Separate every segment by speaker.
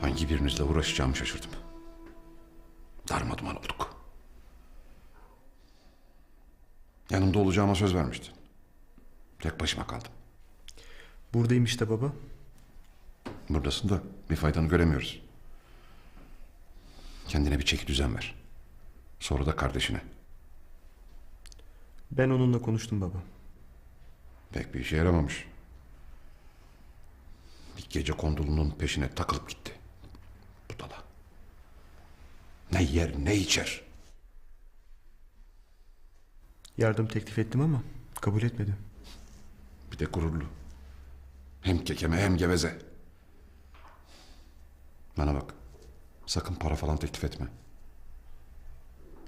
Speaker 1: Hangi birinizle uğraşacağımı şaşırdım. Darmaduman olduk. Yanımda olacağıma söz vermiştin. Tek başıma kaldım.
Speaker 2: Buradayım işte baba.
Speaker 1: Buradasın da bir faydanı göremiyoruz. Kendine bir çeki düzen ver. Sonra da kardeşine.
Speaker 2: Ben onunla konuştum baba.
Speaker 1: Pek bir işe yaramamış. Bir gece kondulunun peşine takılıp gitti. Budala. Ne yer ne içer.
Speaker 2: Yardım teklif ettim ama kabul etmedi.
Speaker 1: Bir de gururlu. Hem kekeme hem geveze. Bana bak. Sakın para falan teklif etme.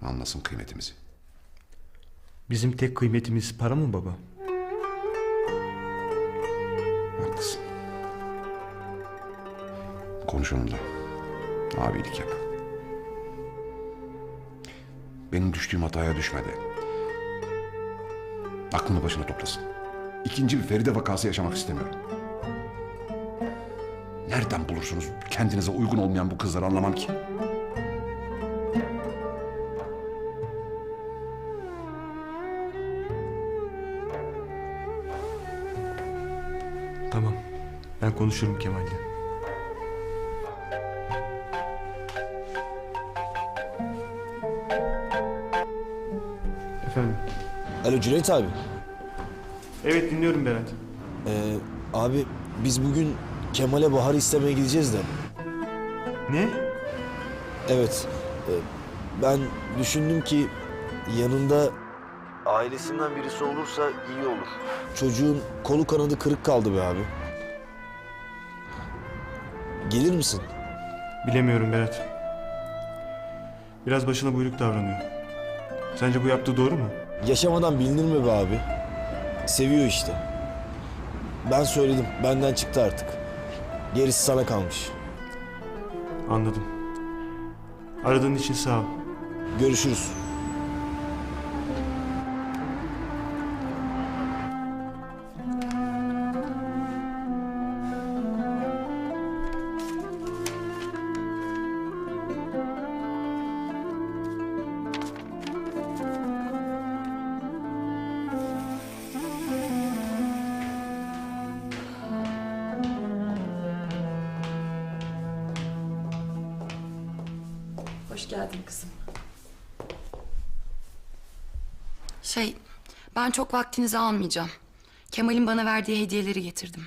Speaker 1: Anlasın kıymetimizi.
Speaker 2: Bizim tek kıymetimiz para mı baba?
Speaker 1: Haklısın. Konuş onunla. Abilik yap. Benim düştüğüm hataya düşmedi. Aklını başına toplasın. İkinci bir Feride vakası yaşamak istemiyorum. Nereden bulursunuz kendinize uygun olmayan bu kızları anlamam ki.
Speaker 2: Tamam. Ben konuşurum Kemal'le. Efendim?
Speaker 3: Alo Cüneyt abi.
Speaker 2: Evet dinliyorum Berat.
Speaker 3: Ee, abi biz bugün Kemal'e Bahar'ı istemeye gideceğiz de.
Speaker 2: Ne?
Speaker 3: Evet. e, ben düşündüm ki yanında ailesinden birisi olursa iyi olur. Çocuğun kolu kanadı kırık kaldı be abi. Gelir misin?
Speaker 2: Bilemiyorum Berat. Biraz başına buyruk davranıyor. Sence bu yaptığı doğru mu?
Speaker 3: Yaşamadan bilinir mi be abi? Seviyor işte. Ben söyledim. Benden çıktı artık. Gerisi sana kalmış.
Speaker 2: Anladım. Aradığın için sağ ol.
Speaker 3: Görüşürüz.
Speaker 4: Çok vaktinizi almayacağım. Kemal'in bana verdiği hediyeleri getirdim.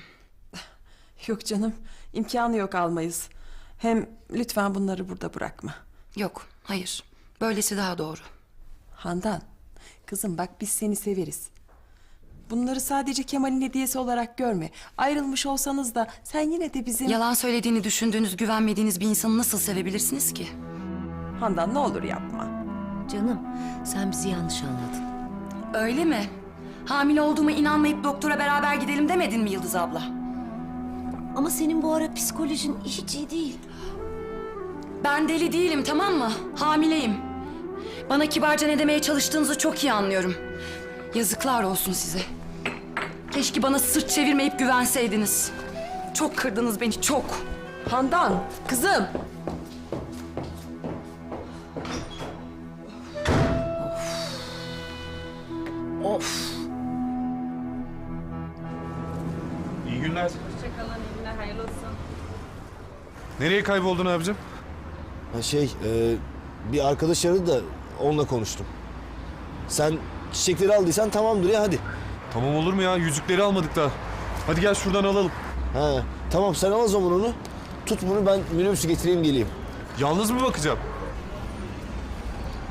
Speaker 5: Yok canım, imkanı yok almayız. Hem lütfen bunları burada bırakma.
Speaker 4: Yok, hayır. Böylesi daha doğru.
Speaker 5: Handan, kızım bak biz seni severiz. Bunları sadece Kemal'in hediyesi olarak görme. Ayrılmış olsanız da sen yine de bizim...
Speaker 4: Yalan söylediğini düşündüğünüz, güvenmediğiniz bir insanı nasıl sevebilirsiniz ki?
Speaker 5: Handan ne olur yapma.
Speaker 6: Canım sen bizi yanlış anladın.
Speaker 4: Öyle mi? Hamile olduğuma inanmayıp doktora beraber gidelim demedin mi Yıldız abla?
Speaker 6: Ama senin bu ara psikolojin hiç iyi değil.
Speaker 4: Ben deli değilim tamam mı? Hamileyim. Bana kibarca ne demeye çalıştığınızı çok iyi anlıyorum. Yazıklar olsun size. Keşke bana sırt çevirmeyip güvenseydiniz. Çok kırdınız beni çok.
Speaker 5: Handan, kızım.
Speaker 7: Nereye kayboldun abicim?
Speaker 3: Ha şey, e, bir arkadaş aradı da onunla konuştum. Sen çiçekleri aldıysan tamamdır ya hadi.
Speaker 7: Tamam olur mu ya? Yüzükleri almadık daha. Hadi gel şuradan alalım.
Speaker 3: Ha, tamam sen al o zaman onu. Tut bunu ben minibüsü getireyim geleyim.
Speaker 7: Yalnız mı bakacağım?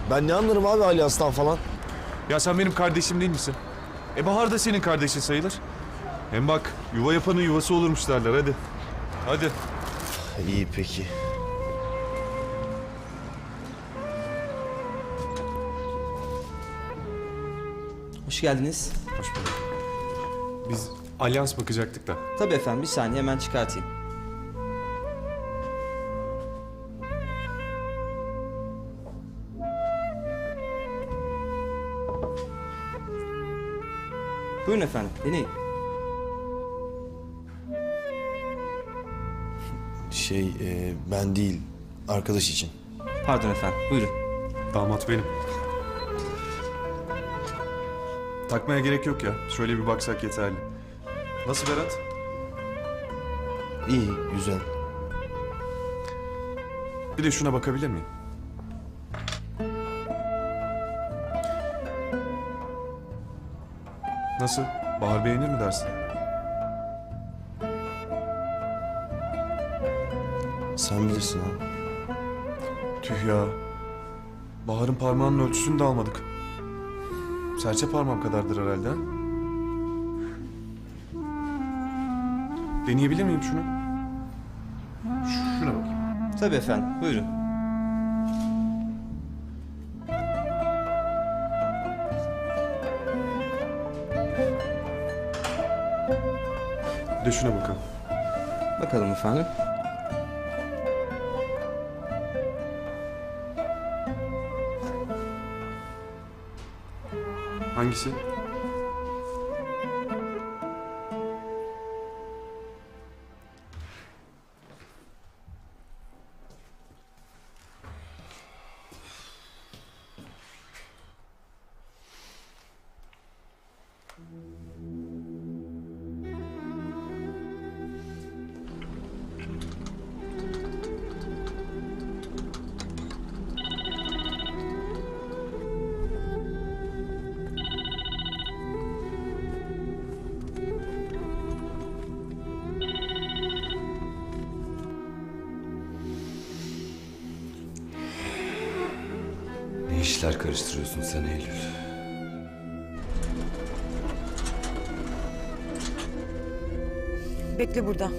Speaker 3: Ben ne anlarım abi alyanstan falan.
Speaker 7: Ya sen benim kardeşim değil misin? E Bahar da senin kardeşin sayılır. Hem bak yuva yapanın yuvası olurmuş derler hadi. Hadi.
Speaker 3: İyi peki.
Speaker 8: Hoş geldiniz.
Speaker 7: Biz alyans bakacaktık da.
Speaker 8: Tabii efendim bir saniye hemen çıkartayım. Buyurun efendim deneyin.
Speaker 3: Şey e, ben değil arkadaş için.
Speaker 8: Pardon efendim. Buyurun.
Speaker 7: Damat benim. Takmaya gerek yok ya. Şöyle bir baksak yeterli. Nasıl Berat?
Speaker 3: İyi güzel.
Speaker 7: Bir de şuna bakabilir miyim? Nasıl? Bahar beğenir mi dersin?
Speaker 3: Sen bilirsin ha.
Speaker 7: Tüh ya. Bahar'ın parmağının ölçüsünü de almadık. Serçe parmağım kadardır herhalde ha? Deneyebilir miyim şunu? Şuna bakayım.
Speaker 8: Tabii efendim. Buyurun.
Speaker 7: Bir de şuna bakalım.
Speaker 8: Bakalım efendim.
Speaker 7: Hangisi?
Speaker 9: İşler karıştırıyorsun sen Eylül?
Speaker 10: Bekle burada.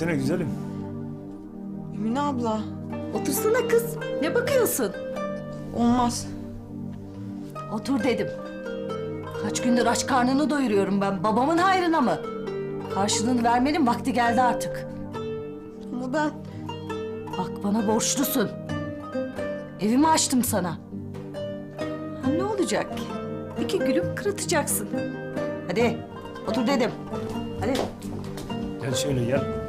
Speaker 11: Gelsene güzelim.
Speaker 10: Emine abla.
Speaker 6: Otursana kız. Ne bakıyorsun?
Speaker 10: Olmaz.
Speaker 6: Otur dedim. Kaç gündür aç karnını doyuruyorum ben. Babamın hayrına mı? Karşılığını vermenin vakti geldi artık.
Speaker 10: Ama ben...
Speaker 6: Bak bana borçlusun. Evimi açtım sana. Ha, ne olacak ki? İki gülüm kırıtacaksın. Hadi otur dedim. Hadi.
Speaker 11: Gel şöyle gel.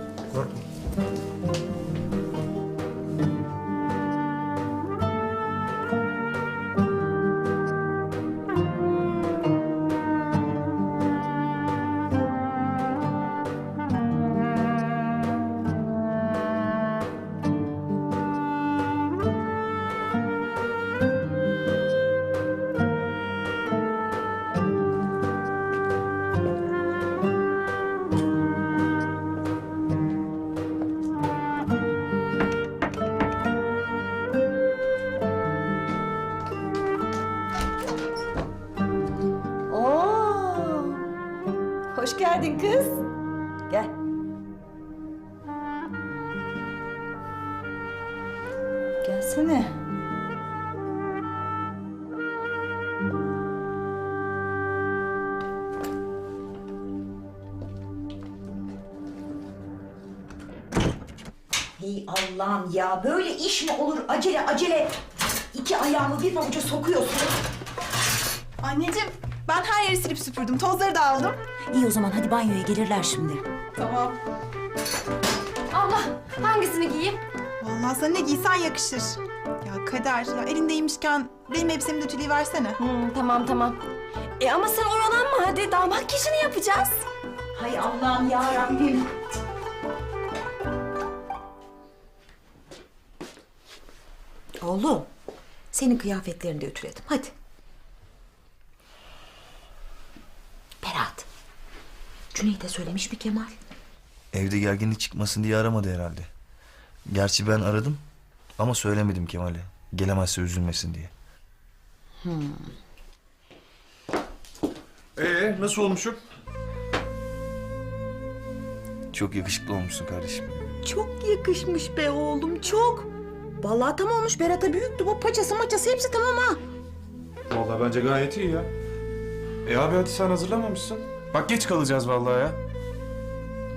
Speaker 12: Hey Allah'ım ya böyle iş mi olur acele acele iki ayağımı bir pabuca sokuyorsun.
Speaker 13: Anneciğim ben her yeri silip süpürdüm. Tozları da aldım.
Speaker 12: İyi o zaman hadi banyoya gelirler şimdi.
Speaker 13: Tamam.
Speaker 14: Allah hangisini giyeyim?
Speaker 13: Vallahi sana ne giysen yakışır. Ya Kader ya elindeymişken benim elbisemi de ütüleyi versene.
Speaker 14: Hmm, tamam tamam. E ama sen oyalanma hadi daha makyajını yapacağız.
Speaker 12: Hay Allah'ım ya Rabbim. Oğlum senin kıyafetlerini de ütüledim hadi. Berat. Cüneyt'e söylemiş mi Kemal?
Speaker 15: Evde gerginlik çıkmasın diye aramadı herhalde. Gerçi ben aradım ama söylemedim Kemal'e. Gelemezse üzülmesin diye.
Speaker 7: Ee nasıl olmuşum?
Speaker 15: Çok yakışıklı olmuşsun kardeşim.
Speaker 16: Çok yakışmış be oğlum çok. Vallahi tam olmuş Berat'a büyüktü bu paçası maçası hepsi tamam ha.
Speaker 7: Vallahi bence gayet iyi ya. E abi hadi sen hazırlamamışsın. Bak geç kalacağız vallahi ya.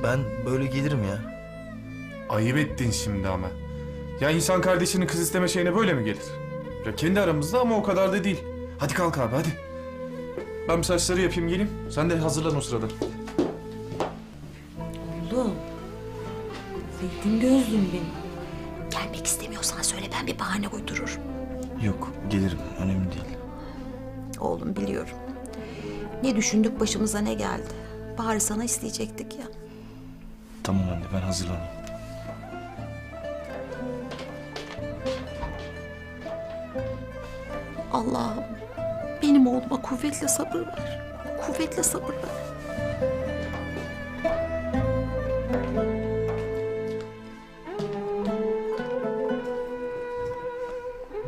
Speaker 15: Ben böyle gelirim ya.
Speaker 7: Ayıp ettin şimdi ama. Ya insan kardeşinin kız isteme şeyine böyle mi gelir? Ya kendi aramızda ama o kadar da değil. Hadi kalk abi hadi. Ben bir saçları yapayım geleyim. Sen de hazırlan o sırada.
Speaker 16: Oğlum. Zeytin gözlüm benim. Ben bir bahane uydururum.
Speaker 15: Yok gelirim önemli değil.
Speaker 16: Oğlum biliyorum. Ne düşündük başımıza ne geldi. Bari sana isteyecektik ya.
Speaker 15: Tamam anne ben hazırlanayım.
Speaker 16: Allah'ım benim oğluma kuvvetle sabır ver. Kuvvetle sabır ver.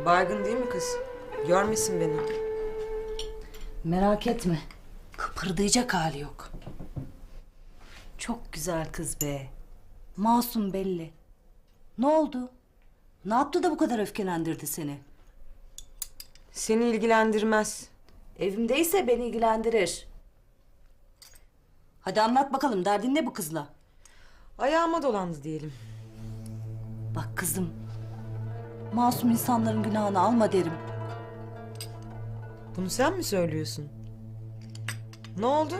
Speaker 12: Baygın değil mi kız? Görmesin beni.
Speaker 6: Merak etme.
Speaker 5: Kıpırdayacak hali yok.
Speaker 6: Çok güzel kız be. Masum belli. Ne oldu? Ne yaptı da bu kadar öfkelendirdi seni?
Speaker 12: Seni ilgilendirmez.
Speaker 6: Evimdeyse beni ilgilendirir. Hadi anlat bakalım derdin ne bu kızla?
Speaker 12: Ayağıma dolandı diyelim.
Speaker 6: Bak kızım. Masum insanların günahını alma derim.
Speaker 12: Bunu sen mi söylüyorsun? Ne oldu?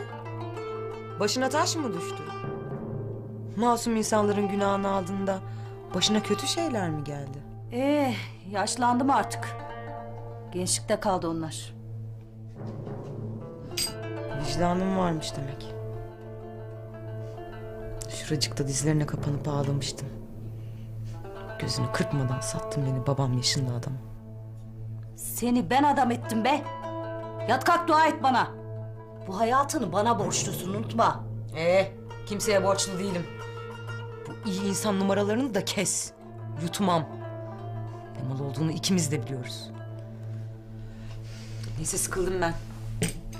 Speaker 12: Başına taş mı düştü? Masum insanların günahını aldığında başına kötü şeyler mi geldi?
Speaker 6: Ee, yaşlandım artık. Gençlikte kaldı onlar.
Speaker 12: Vicdanım varmış demek. Şuracıkta dizlerine kapanıp ağlamıştım. Gözünü kırpmadan sattın beni babam yaşında adam.
Speaker 6: Seni ben adam ettim be. Yat kalk dua et bana. Bu hayatını bana borçlusun unutma.
Speaker 12: Ee, kimseye borçlu değilim. Bu iyi insan numaralarını da kes. Yutmam. Ne mal olduğunu ikimiz de biliyoruz. Neyse sıkıldım ben.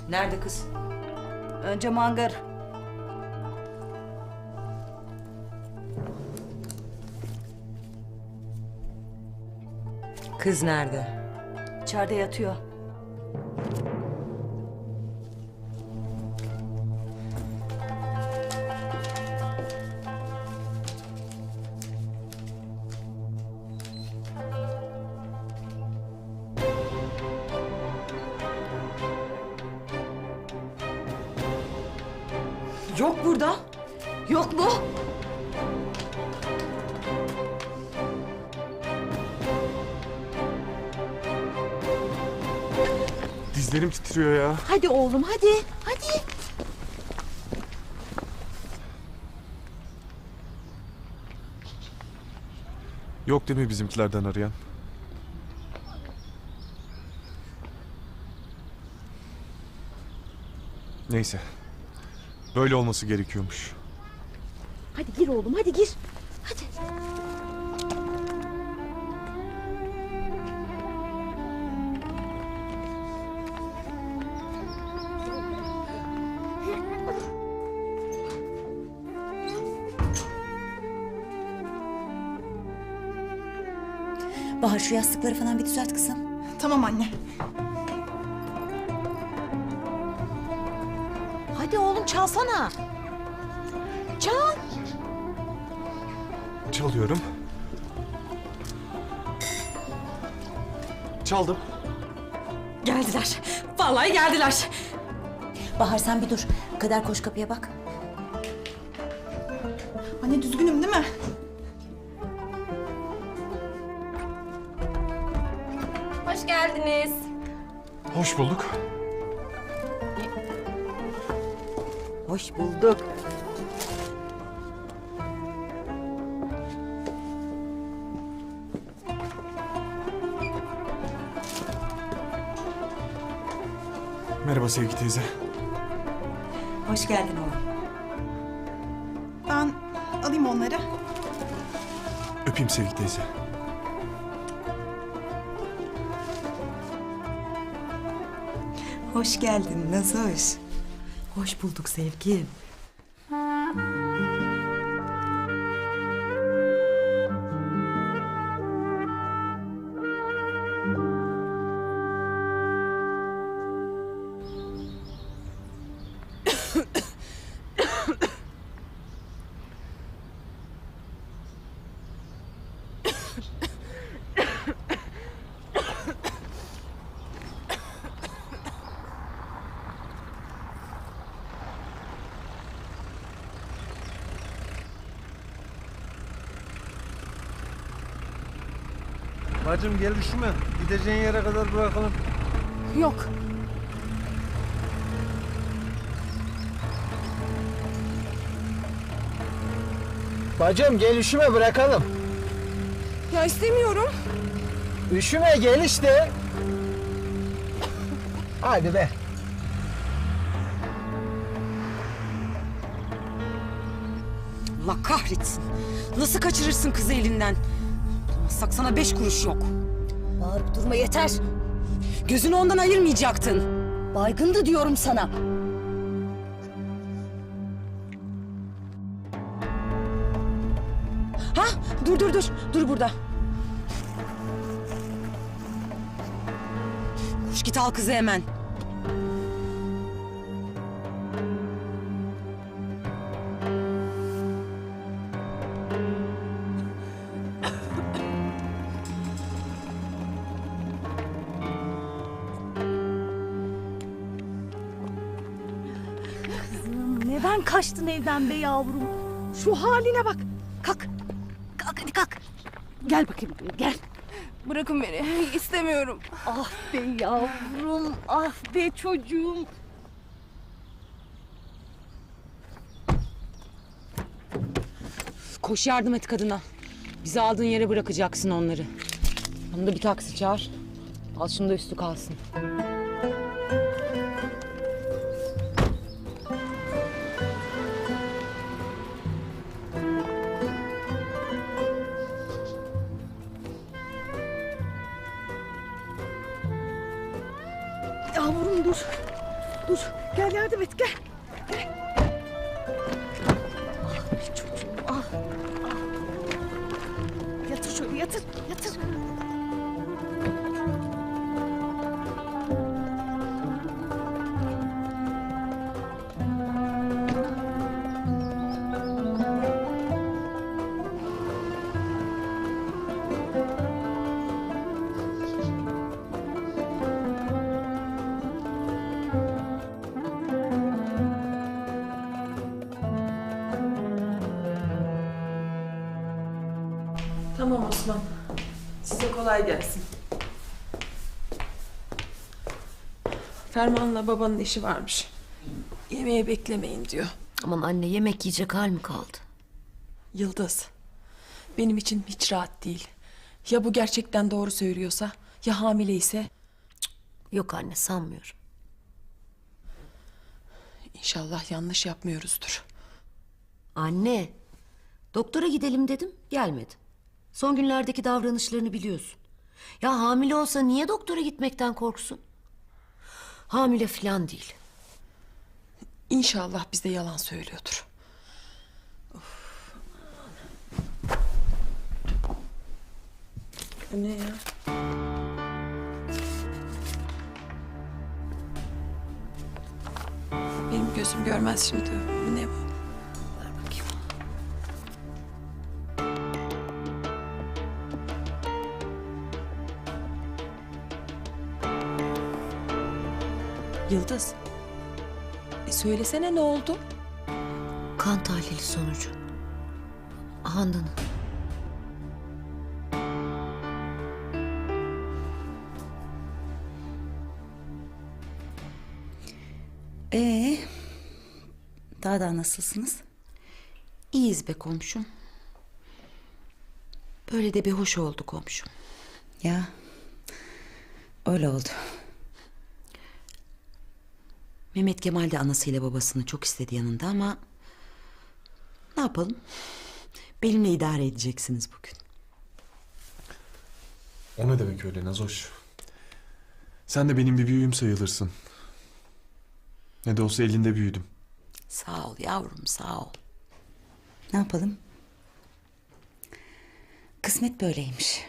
Speaker 12: Nerede kız?
Speaker 6: Önce mangar.
Speaker 12: Kız nerede?
Speaker 6: İçeride yatıyor.
Speaker 16: Hadi oğlum hadi. Hadi.
Speaker 7: Yok değil mi bizimkilerden arayan? Neyse. Böyle olması gerekiyormuş.
Speaker 16: Hadi gir oğlum hadi gir. Hadi.
Speaker 4: Şu yastıkları falan bir düzelt kızım.
Speaker 13: Tamam anne.
Speaker 16: Hadi oğlum çalsana. Çal.
Speaker 7: Çalıyorum. Çaldım.
Speaker 4: Geldiler. Vallahi geldiler.
Speaker 16: Bahar sen bir dur. Kader koş kapıya bak.
Speaker 13: Anne düzgünüm değil mi?
Speaker 4: Geldiniz.
Speaker 7: Hoş bulduk.
Speaker 12: Hoş bulduk.
Speaker 7: Merhaba Sevgi teyze.
Speaker 16: Hoş geldin oğlum.
Speaker 13: Ben alayım onları.
Speaker 7: Öpeyim Sevgi teyze.
Speaker 12: Hoş geldin Nazoş. Hoş bulduk sevgilim.
Speaker 15: Gel üşüme. Gideceğin yere kadar bırakalım.
Speaker 5: Yok.
Speaker 3: Bacım gel üşüme bırakalım.
Speaker 5: Ya istemiyorum.
Speaker 3: Üşüme gel işte. Hadi be.
Speaker 12: Allah kahretsin. Nasıl kaçırırsın kızı elinden? Bulamazsak sana beş kuruş yok.
Speaker 6: Bağırıp durma yeter.
Speaker 12: Gözünü ondan ayırmayacaktın.
Speaker 6: Baygındı diyorum sana.
Speaker 12: Ha? Dur dur dur. Dur burada. Koş git al kızı hemen.
Speaker 6: Kaçtın evden be yavrum? Şu haline bak. Kalk. Kalk hadi kalk. Gel bakayım gel.
Speaker 5: Bırakın beni. İstemiyorum.
Speaker 6: Ah be yavrum. Ah be çocuğum.
Speaker 12: Koş yardım et kadına. Bizi aldığın yere bırakacaksın onları. Onu da bir taksi çağır. Al şunu da üstü kalsın.
Speaker 6: Gel yardım
Speaker 5: kolay gelsin. Ferman'la babanın işi varmış. Yemeğe beklemeyin diyor.
Speaker 16: Aman anne yemek yiyecek hal mi kaldı?
Speaker 5: Yıldız. Benim için hiç rahat değil. Ya bu gerçekten doğru söylüyorsa? Ya hamile ise?
Speaker 16: Yok anne sanmıyorum.
Speaker 5: İnşallah yanlış yapmıyoruzdur.
Speaker 16: Anne, doktora gidelim dedim, gelmedi. Son günlerdeki davranışlarını biliyorsun. Ya hamile olsa niye doktora gitmekten korksun? Hamile falan değil.
Speaker 5: İnşallah bize yalan söylüyordur. Bu ne ya? Benim gözüm görmez şimdi. Bu ne bu? Yıldız. E söylesene ne oldu?
Speaker 16: Kan tahlili sonucu. Handan'ın.
Speaker 17: Ee, daha da nasılsınız?
Speaker 16: İyiyiz be komşum. Böyle de bir hoş oldu komşum.
Speaker 17: Ya, öyle oldu.
Speaker 16: Mehmet Kemal de anasıyla babasını çok istedi yanında ama... Ne yapalım? Benimle idare edeceksiniz bugün.
Speaker 7: O ne demek öyle Nazoş? Sen de benim bir büyüğüm sayılırsın. Ne de olsa elinde büyüdüm.
Speaker 18: Sağ ol yavrum sağ ol. Ne yapalım? Kısmet böyleymiş.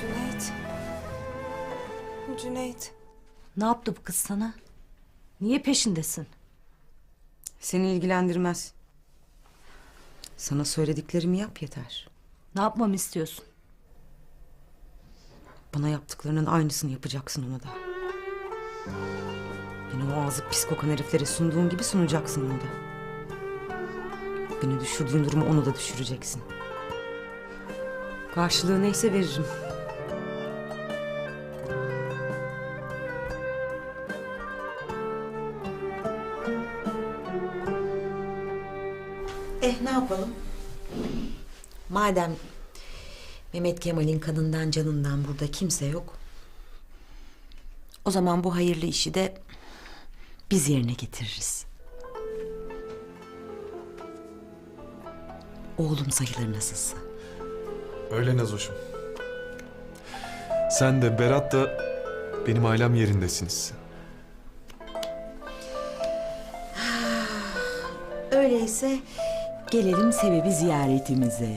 Speaker 19: Cüneyt. Cüneyt.
Speaker 6: Ne yaptı bu kız sana? Niye peşindesin?
Speaker 19: Seni ilgilendirmez. Sana söylediklerimi yap yeter.
Speaker 6: Ne yapmamı istiyorsun?
Speaker 19: Bana yaptıklarının aynısını yapacaksın ona da. Beni o ağzı pis kokan heriflere sunduğun gibi sunacaksın onu da. Beni düşürdüğün durumu onu da düşüreceksin. Karşılığı neyse veririm.
Speaker 12: Eh ne yapalım? Madem Mehmet Kemal'in kanından canından burada kimse yok. O zaman bu hayırlı işi de biz yerine getiririz. Oğlum sayılır nasılsa.
Speaker 7: Öyle Nazoş'um. Sen de Berat da benim ailem yerindesiniz.
Speaker 12: Öyleyse gelelim sebebi ziyaretimize.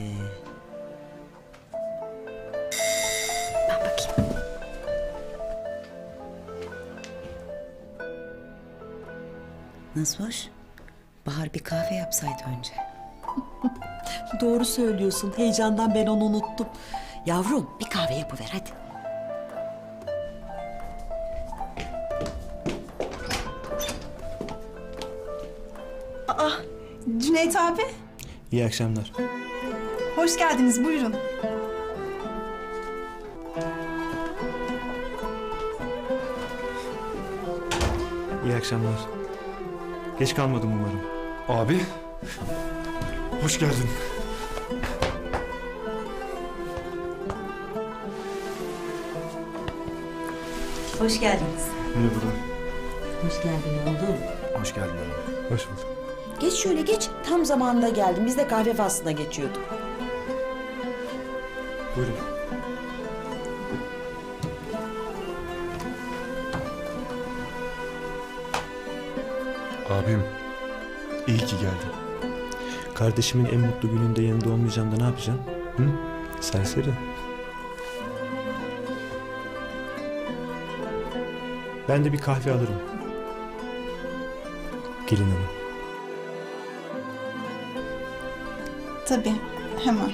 Speaker 18: Nasıl hoş? Bahar bir kahve yapsaydı önce.
Speaker 12: Doğru söylüyorsun. Heyecandan ben onu unuttum. Yavrum bir kahve yapıver hadi.
Speaker 13: Aa, Cüneyt abi.
Speaker 2: İyi akşamlar.
Speaker 13: Hoş geldiniz buyurun.
Speaker 2: İyi akşamlar. Geç kalmadım umarım.
Speaker 7: Abi. Hoş geldin.
Speaker 12: Hoş geldiniz.
Speaker 2: Merhaba.
Speaker 12: Hoş geldin oğlum.
Speaker 2: Hoş geldin hanım. Hoş bulduk.
Speaker 12: Geç şöyle geç. Tam zamanında geldim. Biz de kahve faslına geçiyorduk.
Speaker 2: Buyurun.
Speaker 7: Abim. iyi ki geldin.
Speaker 2: Kardeşimin en mutlu gününde yanında olmayacağım da ne yapacağım? Hı? Serseri. Ben de bir kahve alırım. Gelin hanım.
Speaker 13: Tabii hemen.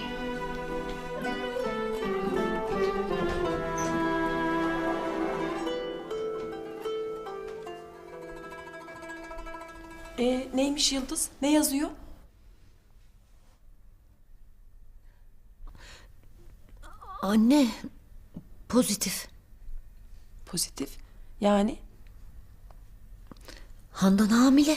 Speaker 5: Ee, neymiş Yıldız? Ne yazıyor?
Speaker 12: Anne pozitif.
Speaker 5: Pozitif. Yani
Speaker 12: Handan hamile.